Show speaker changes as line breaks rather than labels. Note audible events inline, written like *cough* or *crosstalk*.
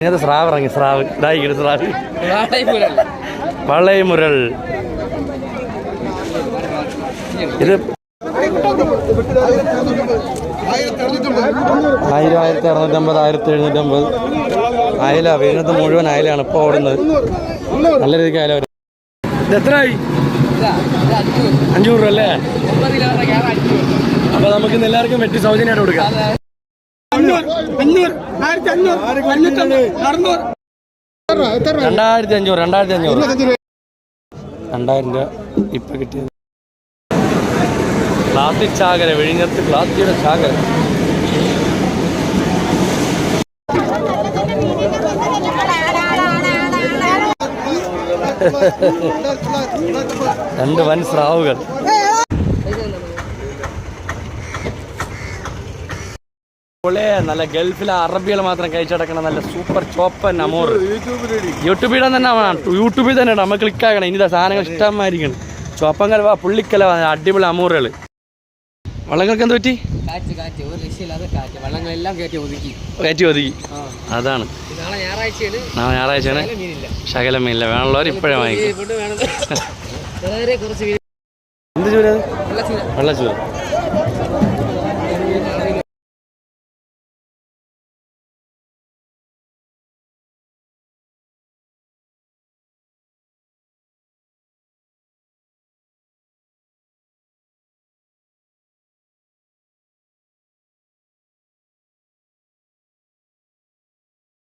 ഇതിനകത്ത് സ്രാവ് ഇറങ്ങി സ്രാവ്. ഇതായി സ്രാവ്. വളയമുരൾ ഇത് ആയിരം ആയിരത്തി അറുന്നൂറ്റമ്പത് ആയിരത്തി എഴുന്നൂറ്റമ്പത് അയല വീണത് മുഴുവൻ അയലാണ് ഇപ്പോൾ ഓടുന്നത് നല്ല രീതിക്ക് അയല എത്രയായി? അഞ്ഞൂറ് അല്ലേ? അപ്പൊ നമുക്ക് ഇന്ന് എല്ലാവർക്കും വെട്ടി സൗജന്യമായിട്ട് കൊടുക്കാം. രണ്ടായിരത്തി അഞ്ഞൂറ് രണ്ടായിരത്തി അഞ്ഞൂറ് രണ്ടായിരം രൂപ ഇപ്പൊ കിട്ടിയത്. ചാകര വിഴിഞ്ഞത്ത് ചാകര. *laughs* രണ്ട് വൻ സ്രാവുകൾ. പൊളേ നല്ല ഗൾഫിലെ അറബികൾ മാത്രം കഴിച്ചടക്കണ നല്ല സൂപ്പർ ചോപ്പൻ അമോർ യൂട്യൂബിൽ തന്നെ യൂട്യൂബിൽ തന്നെ ഇടാം. നമ്മൾ ക്ലിക്ക് ആക്കണം. ഇനി സാധനങ്ങൾ ഇഷ്ടമായിരിക്കണം. ചോപ്പൻ കലവ പുള്ളിക്കല അടിപൊളി അമൂറുകൾ വള്ളങ്ങൾക്ക് എന്ത് പറ്റി?
കയറ്റി ഒതുക്കി.
അതാണ്.
നാളെ ഞായറാഴ്ചയാണ്.
ശകലം മീനില്ല. വേണമുള്ളവർ ഇപ്പോഴേ വാങ്ങിക്കും. എന്ത്
ചൂര
വെള്ളച്ചൂര.